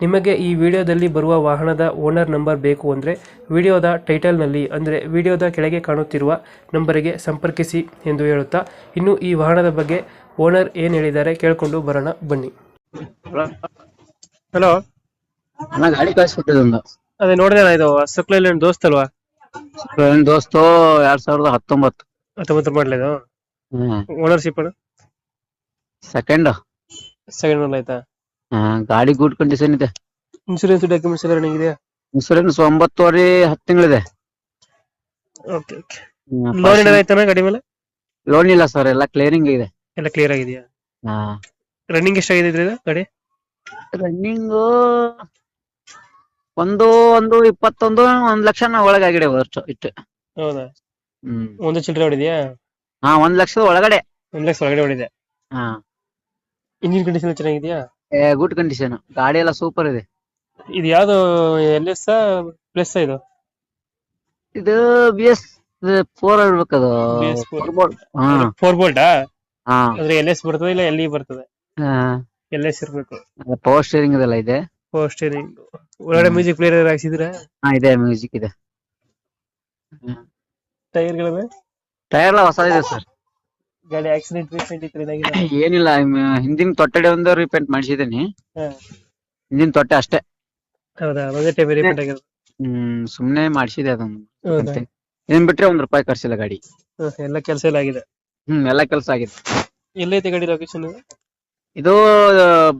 ನಿಮಗೆ ಈ ವಿಡಿಯೋದಲ್ಲಿ ಬರುವ ವಾಹನದ ಓನರ್ ನಂಬರ್ ಬೇಕು ಅಂದರೆ ವಿಡಿಯೋದ ಟೈಟಲ್ನಲ್ಲಿ ಅಂದರೆ ವಿಡಿಯೋದ ಕೆಳಗೆ ಕಾಣುತ್ತಿರುವ ನಂಬರಿಗೆ ಸಂಪರ್ಕಿಸಿ ಎಂದು ಹೇಳುತ್ತಾ ಇನ್ನು ಈ ವಾಹನದ ಬಗ್ಗೆ ಓನರ್ ಏನು ಹೇಳಿದ್ದಾರೆ ಕೇಳಿಕೊಂಡು ಬರೋಣ ಬನ್ನಿ. ಹಲೋ ಅಣ್ಣ ಗಾಡಿ ಕಳ್ಸಿಕೊಟ್ಟಿದ್ದೊಂದು ಅದೇ ನೋಡಿದೆ ಇದು ಸಕ್ಲಲ್ಲಿ ದೋಸ್ತ್ ಅಲ್ವಾ? ದೋಸ್ತು ಎರಡ್ ಸಾವಿರದ ಹತ್ತೊಂಬತ್ತು. ಹತ್ತೊಂಬತ್ತು ಮಾಡಲಿದು ಓನರ್ಶಿಪ್ ಸೆಕೆಂಡ್ ಸೆಕೆಂಡ್ ಓನರ್ ಆಯ್ತಾ ಗಾಡಿ ಗುಡ್ ಕಂಡೀಷನ್ ಇದೆ. ಇನ್ಶೂರೆನ್ಸ್ ಡಾಕ್ಯುಮೆಂಟ್ಸ್ ಎಲ್ಲ ರನ್ನಿಂಗ್ ಇದೆಯಾ? ಇನ್ಸೂರೆನ್ಸ್ ಒಂಬತ್ತುವರೆ ಹತ್ತು ತಿಂಗಳಿದೆ. ಓಕೆ ಓಕೆ ಲೋನ್ ಇದೆ ಐತನ ಗಾಡಿ ಮೇಲೆ? ಲೋನ್ ಇಲ್ಲ ಸರ್ ಎಲ್ಲ ಕ್ಲಿಯರಿಂಗ್ ಇದೆ. ಎಲ್ಲ ಕ್ಲಿಯರ್ ಆಗಿದೆಯಾ? ಹಾ. ರನ್ನಿಂಗ್ ಎಷ್ಟಾಗಿದೆ ಇದ್ರದ್ದು ಗಾಡಿ? ರನ್ನಿಂಗ್ ಒಂದು ಒಂದು ಇಪ್ಪತ್ತೊಂದು ಒಂದ್ ಲಕ್ಷ ಒಳಗಾಗಿದೆ ವರ್ಷ ಇಟ್ಟು. ಹೌದಾ? ಹ್ಮ್. ಒಂದು ಚಿಲ್ಲರೆ ಹೊಡಿದ್ಯಾ? ಹಾ ಒಂದ್ ಲಕ್ಷದ ಒಳಗಡೆ. ಒಂದ್ ಲಕ್ಷ ಒಳಗಡೆ ಹೊಡಿದೆ. ಹಾ. ಇಂಜಿನ್ ಕಂಡೀಷನ್ ಚೆನ್ನಾಗಿದೆಯಾ? ಗುಡ್ ಕಂಡೀಷನ್ ಗಾಡಿ ಎಲ್ಲ ಸೂಪರ್ ಇದೆ. ಇದು ಯಾವ್ದು ಎಲ್ ಎಸ್ ಪ್ಲಸ್ ಇದು ಇದು ಬಿ ಎಸ್ ಫೋರ್ ಇರ್ಬೇಕದು BS4. ಹಾ. ಫೋರ್ ಬೋಲ್ಟಾ ಅಂದ್ರೆ ಎಲ್ ಎಸ್ ಬರ್ತದೆ ಇಲ್ಲ ಎಲ್ ಇ ಬರ್ತದೆ? ಹಾ. ಎಲ್ ಎಸ್ ಇರ್ಬೇಕು. ಪವರ್ ಸ್ಟೇರಿಂಗ್ ಇದೆಲ್ಲ ಇದೆ. ಪವರ್ ಸ್ಟೇರಿಂಗ್ ಒಳಗಡೆ. ಮ್ಯೂಸಿಕ್ ಪ್ಲೇಯರ್ ಹಾಕ್ಸಿದ್ರೆ ಹಾ ಇದೆ ಮ್ಯೂಸಿಕ್ ಇದೆ. ಟೈರ್ ಗಳವೆ ಟೈರ್ ಎಲ್ಲ ಹೊಸ ಇದೆ ಸರ್ ಗಾಡಿ ಆಕ್ಸಿಡೆಂಟ್ ರೀಸೆಂಟ್ ಇತ್ತು ಏನಿಲ್ಲ ಹಿಂದಿನ ತೊಟ್ಟಡೆ ಒಂದು ರಿಪೇಂಟ್ ಮಾಡಿಸಿದ್ದೀನಿ. ಹಿಂದಿನ ತೊಟ್ಟೆ ಅಷ್ಟೇ. ಹೌದಾ? ಅದೇ ಟೈಮ್ ರಿಪೇಂಟ್ ಆಗಿರೋದು. ಹ್ಮ್ ಸುಮ್ನೆ ಮಾಡಿಸಿದೆ ಅದೊಂದು. ಏನ್ ಬಿಟ್ರೆ ಒಂದ್ ರೂಪಾಯಿ ಖರ್ಚಿಲ್ಲ ಗಾಡಿ. ಎಲ್ಲ ಕೆಲಸ ಎಲ್ಲ ಆಗಿದೆ. ಹ್ಮ್ ಎಲ್ಲ ಕೆಲಸ ಆಗಿದೆ. ಎಲ್ಲೈತೆ ಗಾಡಿ ಲೊಕೇಶನ್ ಇದು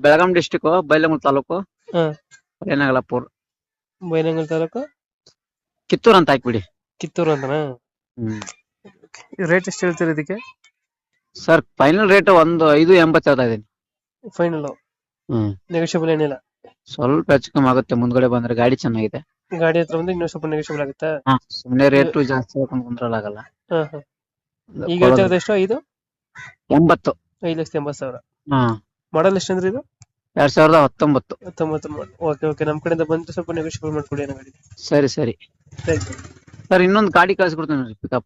ಬೆಳಗಾಂ ಡಿಸ್ಟಿಕ್ ಬೈಲಮೂರು ತಾಲೂಕು. ಹಾ. ಬೈನಂಗಲ್ ತಾಲೂಕು? ಕಿತ್ತೂರ್ ಅಂತ ಹಾಕ್ಬಿಡಿ. ಕಿತ್ತೂರು ಅಂತನಾ? ಹ್ಮ್. ರೇಟ್ ಎಷ್ಟು ಹೇಳ್ತೀರಿ ಇದಕ್ಕೆ? ಸರ್ ಫೈನಲ್ ರೇಟ್ ಒಂದು ಐದು ಎಂಬತ್ತು ಹೇಳ್ತಾ ಇದೀನಿ ಫೈನಲ್ ಹ್ಮ್. ನೆಗೋಷಿಯಬಲ್ ಏನಿಲ್ಲ. ಸ್ವಲ್ಪ ಹೆಚ್ಚು ಕಮ್ಮಿ ಆಗುತ್ತೆ ಮುಂದ್ಗಡೆ ಬಂದ್ರೆ ಗಾಡಿ ಚೆನ್ನಾಗಿದೆ. ಗಾಡಿ ಹತ್ರ ಬಂದ್ರೆ ಇನ್ನೂ ಸ್ವಲ್ಪ ನೆಗೋಷಿಯಬಲ್ ಆಗುತ್ತೆ. ಹಾ ಸುಮ್ನೆ ರೇಟ್ ಜಾಸ್ತಿ ಹಾಕೊಂಡು ಕುಂದ್ರಲ್ಲ ಆಗಲ್ಲ ಹಾ ಹಾ. ಈಗ ಎಷ್ಟು? ಐದು? ಎಂಬತ್ತು. ಐದು ಲಕ್ಷದ ಎಂಬತ್ತು ಸಾವಿರ. ಹಾ. ಮಾಡಲ್ ಎಷ್ಟು ಅಂದ್ರೆ ಇದು? ಎರಡ್ ಸಾವಿರದ ಹತ್ತೊಂಬತ್ತು. ಹತ್ತೊಂಬತ್ತು ಓಕೆ ಓಕೆ ನಮ್ಮ ಕಡೆಯಿಂದ ಬಂದು ಸ್ವಲ್ಪ ನೆಗೋಷಿಯಬಲ್ ಮಾಡ್ಕೊಡಿ ಗಾಡಿ. ಸರಿ ಸರಿ. ಥ್ಯಾಂಕ್ ಯು ಸರ್ ಇನ್ನೊಂದು ಗಾಡಿ ಕಳ್ಸಿಕೊಡ್ತೀನಿ ಪಿಕಪ್